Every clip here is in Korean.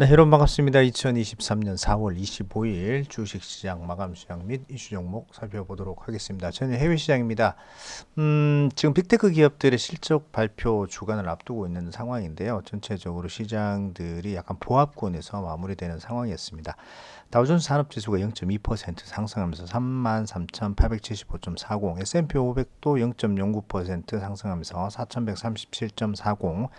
네, 여러분 반갑습니다. 2023년 4월 25일 주식시장 마감 시장 및 이슈 종목 살펴보도록 하겠습니다. 저는 해외 시장입니다. 음, 지금 빅테크 기업들의 실적 발표 주간을 앞두고 있는 상황인데요. 전체적으로 시장들이 약간 보합권에서 마무리되는 상황이었습니다. 다우존스 산업지수가 0.2% 상승하면서 33,875.40, S&P 500도 0.09% 상승하면서 4,137.40,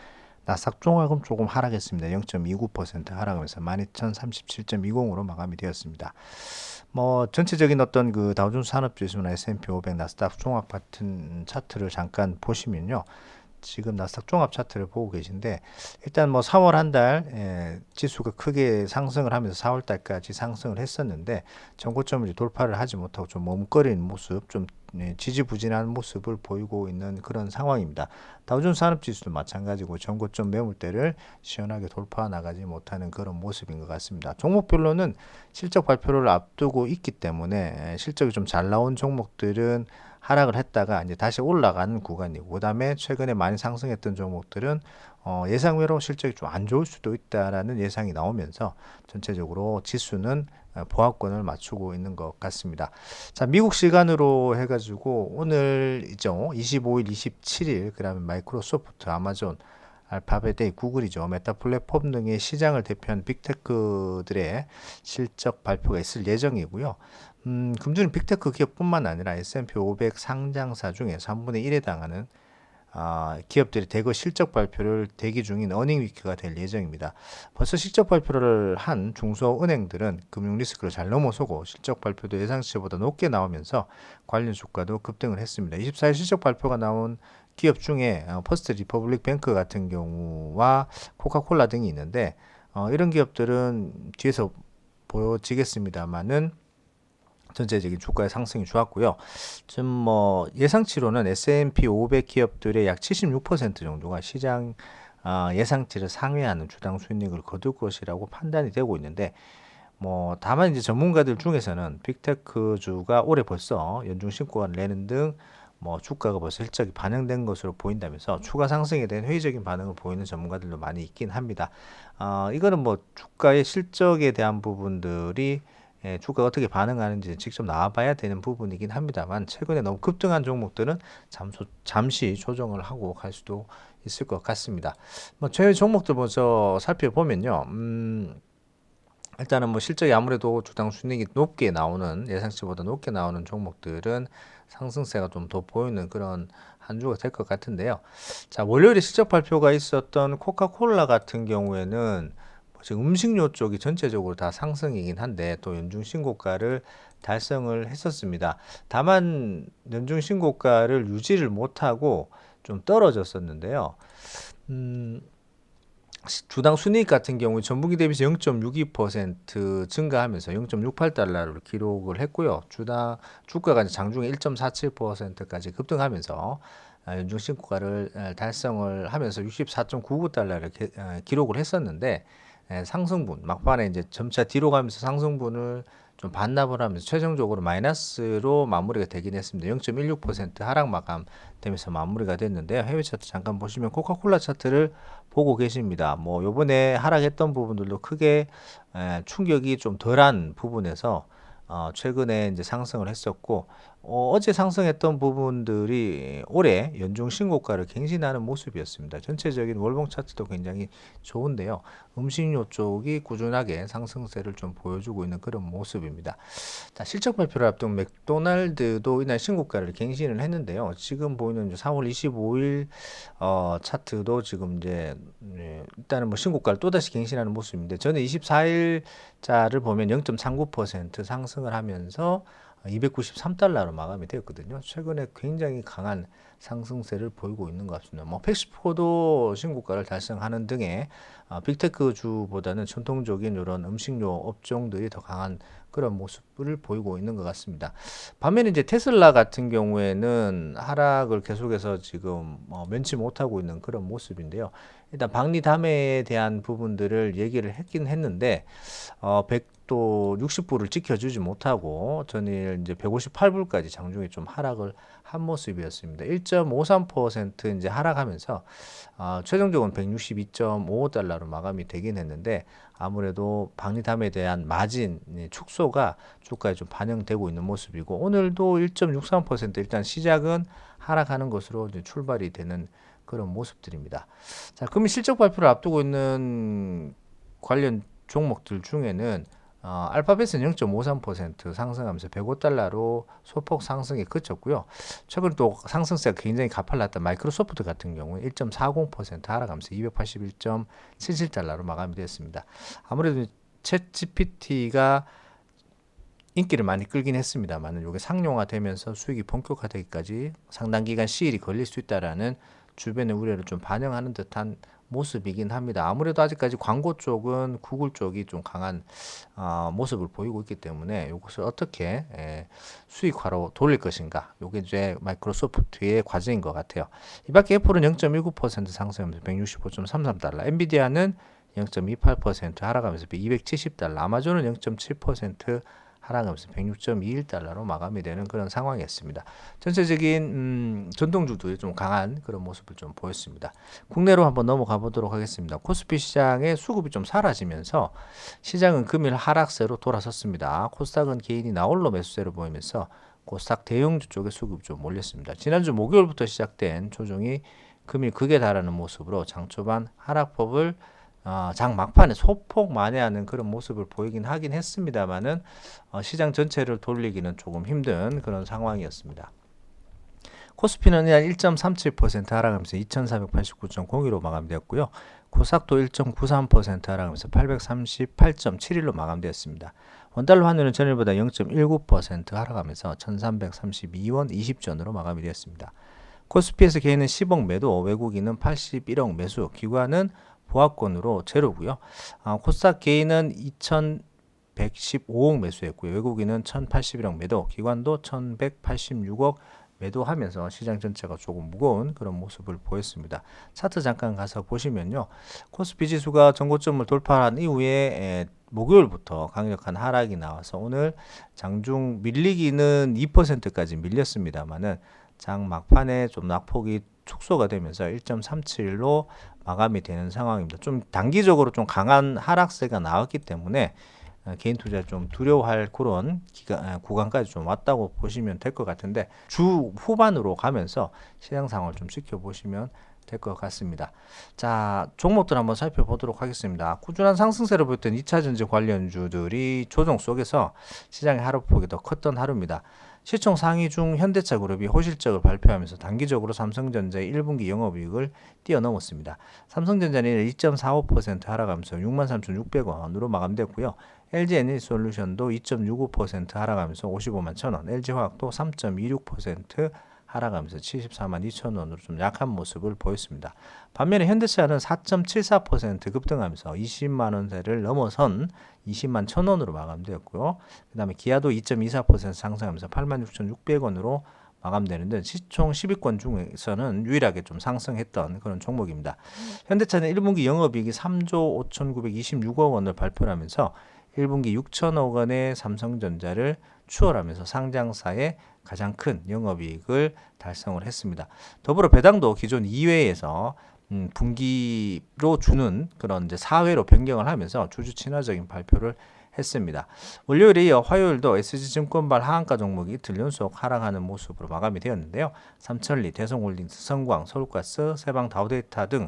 나스닥 종합은 조금 하락했습니다. 0.29% 하락하면서 12,037.20으로 마감이 되었습니다. 뭐 전체적인 어떤 그 다우존스 산업지수나 S&P 500, 나스닥 종합 같은 차트를 잠깐 보시면요. 지금 나스닥 종합 차트를 보고 계신데 일단 뭐 4월 한 달 지수가 크게 상승을 하면서 4월 달까지 상승을 했었는데 전고점을 돌파를 하지 못하고 좀 머뭇거리는 모습 좀 네, 지지부진한 모습을 보이고 있는 그런 상황입니다. 다우존 산업지수도 마찬가지고 전고점 매물대를 시원하게 돌파 나가지 못하는 그런 모습인 것 같습니다. 종목별로는 실적 발표를 앞두고 있기 때문에 실적이 좀 잘 나온 종목들은 하락을 했다가 이제 다시 올라가는 구간이고 그다음에 최근에 많이 상승했던 종목들은 어, 예상외로 실적이 좀 안 좋을 수도 있다라는 예상이 나오면서 전체적으로 지수는 어, 보합권을 맞추고 있는 것 같습니다. 자, 미국 시간으로 해가지고 오늘 이죠. 25일, 27일, 그 다음에 마이크로소프트, 아마존, 알파벳의 구글이죠. 메타 플랫폼 등의 시장을 대표한 빅테크들의 실적 발표가 있을 예정이고요. 음, 금주는 빅테크 기업뿐만 아니라 S&P 500 상장사 중에 3분의 1에 해당하는 아, 기업들이 대거 실적 발표를 대기 중인 어닝 위키가 될 예정입니다. 벌써 실적 발표를 한 중소은행들은 금융 리스크를 잘 넘어서고 실적 발표도 예상치보다 높게 나오면서 관련 주가도 급등을 했습니다. 24일 실적 발표가 나온 기업 중에 어, 퍼스트 리퍼블릭 뱅크 같은 경우와 코카콜라 등이 있는데 어, 이런 기업들은 뒤에서 보여지겠습니다만은 전체적인 주가의 상승이 좋았고요. 지금 뭐 예상치로는 S&P 500 기업들의 약 76% 정도가 시장 어, 예상치를 상회하는 주당 수익률을 거둘 것이라고 판단이 되고 있는데 뭐 다만 이제 전문가들 중에서는 빅테크주가 올해 벌써 연중 신고가를 내는 등 뭐 주가가 벌써 실적이 반영된 것으로 보인다면서 추가 상승에 대한 회의적인 반응을 보이는 전문가들도 많이 있긴 합니다. 어, 이거는 뭐 주가의 실적에 대한 부분들이 예, 주가가 어떻게 반응하는지 직접 나와봐야 되는 부분이긴 합니다만 최근에 너무 급등한 종목들은 잠소, 잠시 조정을 하고 갈 수도 있을 것 같습니다. 뭐 저희 종목들 먼저 살펴보면요. 음, 일단은 뭐 실적이 아무래도 주당 순이익이 높게 나오는 예상치보다 높게 나오는 종목들은 상승세가 좀더 보이는 그런 한 주가 될 것 같은데요. 자 월요일에 실적 발표가 있었던 코카콜라 같은 경우에는 지금 음식료 쪽이 전체적으로 다 상승이긴 한데 또 연중 신고가를 달성을 했었습니다. 다만 연중 신고가를 유지를 못하고 좀 떨어졌었는데요. 음, 주당 순이익 같은 경우 전분기 대비해서 0.62% 증가하면서 0.68달러를 기록을 했고요. 주당 주가가 장중에 1.47%까지 급등하면서 아, 연중 신고가를 달성을 하면서 64.99달러를 기록을 했었는데 예, 상승분 막판에 이제 점차 뒤로 가면서 상승분을 좀 반납을 하면서 최종적으로 마이너스로 마무리가 되긴 했습니다. 0.16% 하락 마감 되면서 마무리가 됐는데요. 해외 차트 잠깐 보시면 코카콜라 차트를 보고 계십니다. 뭐 요번에 하락했던 부분들도 크게 에, 충격이 좀 덜한 부분에서 어, 최근에 이제 상승을 했었고 어, 어제 상승했던 부분들이 올해 연중 신고가를 갱신하는 모습이었습니다. 전체적인 월봉 차트도 굉장히 좋은데요. 음식료 쪽이 꾸준하게 상승세를 좀 보여주고 있는 그런 모습입니다. 자, 실적 발표를 앞둔 맥도날드도 이날 신고가를 갱신을 했는데요. 지금 보이는 4월 25일 어, 차트도 지금 이제 네, 일단은 뭐 신고가를 또다시 갱신하는 모습인데 저는 24일 자를 보면 0.39% 상승 을 하면서 293달러로 마감이 되었거든요. 최근에 굉장히 강한 상승세를 보이고 있는 것 같습니다. 뭐 팩스포도 신고가를 달성하는 등의 어, 빅테크 주보다는 전통적인 이런 음식료 업종들이 더 강한 그런 모습을 보이고 있는 것 같습니다. 반면에 이제 테슬라 같은 경우에는 하락을 계속해서 지금 어, 면치 못하고 있는 그런 모습인데요. 일단 박리 담회에 대한 부분들을 얘기를 했긴 했는데 어, 백 또 60불을 지켜주지 못하고 전일 이제 158불까지 장중에 좀 하락을 한 모습이었습니다. 1.53% 이제 하락하면서 아, 최종적으로는 162.55달러로 마감이 되긴 했는데 아무래도 방리담에 대한 마진 예, 축소가 주가에 좀 반영되고 있는 모습이고 오늘도 1.63% 일단 시작은 하락하는 것으로 출발이 되는 그런 모습들입니다. 자, 금일 실적 발표를 앞두고 있는 관련 종목들 중에는 어, 알파벳은 0.53% 상승하면서 105달러로 소폭 상승에 그쳤고요. 최근 또 상승세가 굉장히 가팔랐던 마이크로소프트 같은 경우는 1.40% 하락하면서 281.77달러로 마감이 됐습니다. 아무래도 챗 GPT가 인기를 많이 끌긴 했습니다만 이게 상용화 되면서 수익이 본격화되기까지 상당 기간 시일이 걸릴 수 있다라는 주변의 우려를 좀 반영하는 듯한 모습이긴 합니다. 아무래도 아직까지 광고 쪽은 구글 쪽이 좀 강한 어, 모습을 보이고 있기 때문에 이것을 어떻게 에, 수익화로 돌릴 것인가. 이게 이제 마이크로소프트의 과제인 것 같아요. 이밖에 애플은 0.19% 상승하면서 165.33달러, 엔비디아는 0.28% 하락하면서 270달러, 아마존은 0.7% 하락하면서 106.21달러로 마감이 되는 그런 상황이었습니다. 전체적인 음, 전동주도 좀 강한 그런 모습을 좀 보였습니다. 국내로 한번 넘어가 보도록 하겠습니다. 코스피 시장의 수급이 좀 사라지면서 시장은 금일 하락세로 돌아섰습니다. 코스닥은 개인이 나홀로 매수세를 보이면서 코스닥 대형주 쪽에 수급이 좀 몰렸습니다. 지난주 목요일부터 시작된 조정이 금일 극에 달하는 모습으로 장 초반 하락폭을 어, 장 막판에 소폭 만회하는 그런 모습을 보이긴 하긴 했습니다만은 어, 시장 전체를 돌리기는 조금 힘든 그런 상황이었습니다. 코스피는 약1.37% 하락하면서 2,489.02로 마감되었고요. 코스닥도 1.93% 하락하면서 838.71로 마감되었습니다. 원달러 환율은 전일보다 0.19% 하락하면서 1,332원 20전으로 마감이 되었습니다. 코스피에서 개인은 10억 매도, 외국인은 81억 매수, 기관은 보합권으로 제로고요. 아, 코스닥 개인은 2,115억 매수했고요. 외국인은 1,081억 매도, 기관도 1,186억 매도하면서 시장 전체가 조금 무거운 그런 모습을 보였습니다. 차트 잠깐 가서 보시면요. 코스피 지수가 전고점을 돌파한 이후에 에, 목요일부터 강력한 하락이 나와서 오늘 장중 밀리기는 2%까지 밀렸습니다만은 장 막판에 좀 낙폭이 축소가 되면서 1.37로 마감이 되는 상황입니다. 좀 단기적으로 좀 강한 하락세가 나왔기 때문에 어, 개인 투자 좀 두려워할 그런 기간, 아, 구간까지 좀 왔다고 보시면 될 것 같은데 주 후반으로 가면서 시장 상황을 좀 지켜보시면 될 것 같습니다. 자, 종목들 한번 살펴보도록 하겠습니다. 꾸준한 상승세를 보였던 2차 전지 관련주들이 조정 속에서 시장의 하루 폭이 더 컸던 하루입니다. 시총 상위 중 현대차 그룹이 호실적을 발표하면서 단기적으로 삼성전자의 1분기 영업이익을 뛰어넘었습니다. 삼성전자는 2.45% 하락하면서 63,600원으로 마감됐고요. LG 에너지솔루션도 2.65% 하락하면서 55만 1,000원, LG화학도 3.26% 하락하면서 74만 2천 원으로 좀 약한 모습을 보였습니다. 반면에 현대차는 4.74% 급등하면서 20만 원대를 넘어선 20만 1천 원으로 마감되었고요. 그 다음에 기아도 2.24% 상승하면서 8만 6,600원으로 마감되는데 시총 10위권 중에서는 유일하게 좀 상승했던 그런 종목입니다. 현대차는 1분기 영업이익이 3조 5,926억 원을 발표하면서 1분기 6천억 원의 삼성전자를 추월하면서 상장사의 가장 큰 영업이익을 달성을 했습니다. 더불어 배당도 기존 2회에서 음, 분기로 주는 그런 이제 4회로 변경을 하면서 주주 친화적인 발표를 했습니다. 월요일에 이어 화요일도 SG증권발 하한가 종목이 들연속 하락하는 모습으로 마감이 되었는데요. 삼천리, 대성홀딩스, 성광, 서울가스, 세방 다우데이터 등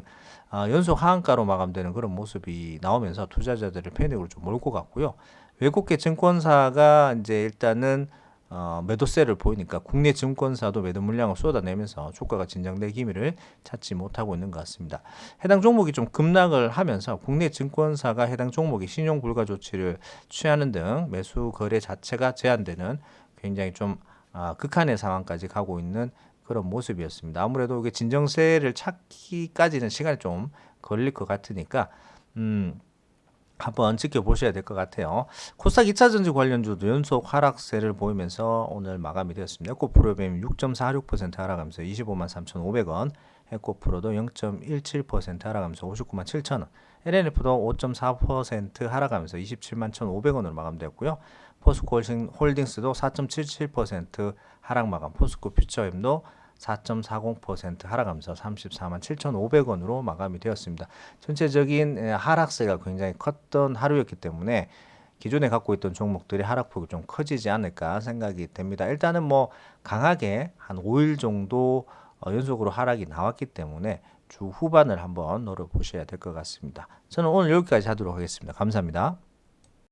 어, 연속 하한가로 마감되는 그런 모습이 나오면서 투자자들을 패닉으로 좀 몰고 갔고요. 외국계 증권사가 이제 일단은 어, 매도세를 보이니까 국내 증권사도 매도 물량을 쏟아내면서 주가가 진정될 기미를 찾지 못하고 있는 것 같습니다. 해당 종목이 좀 급락을 하면서 국내 증권사가 해당 종목이 신용 불가 조치를 취하는 등 매수 거래 자체가 제한되는 굉장히 좀 아, 극한의 상황까지 가고 있는 그런 모습이었습니다. 아무래도 이게 진정세를 찾기까지는 시간이 좀 걸릴 것 같으니까 음, 한번 지켜보셔야 될 것 같아요. 코스닥 2차 전지 관련주도 연속 하락세를 보이면서 오늘 마감이 되었습니다. 에코프로뱀 6.46% 하락하면서 25만 3,500원, 에코프로도 0.17% 하락하면서 59만 7천원, LNF도 5.4% 하락하면서 27만 1,500원으로 마감되었고요. 포스코 홀딩- 홀딩스도 4.77% 하락 마감, 포스코 퓨처엠도 4.40% 하락하면서 34만 7,500원으로 마감이 되었습니다. 전체적인 에, 하락세가 굉장히 컸던 하루였기 때문에 기존에 갖고 있던 종목들이 하락폭이 좀 커지지 않을까 생각이 됩니다. 일단은 뭐 강하게 한 5일 정도 어, 연속으로 하락이 나왔기 때문에 주 후반을 한번 노려보셔야 될 것 같습니다. 저는 오늘 여기까지 하도록 하겠습니다. 감사합니다.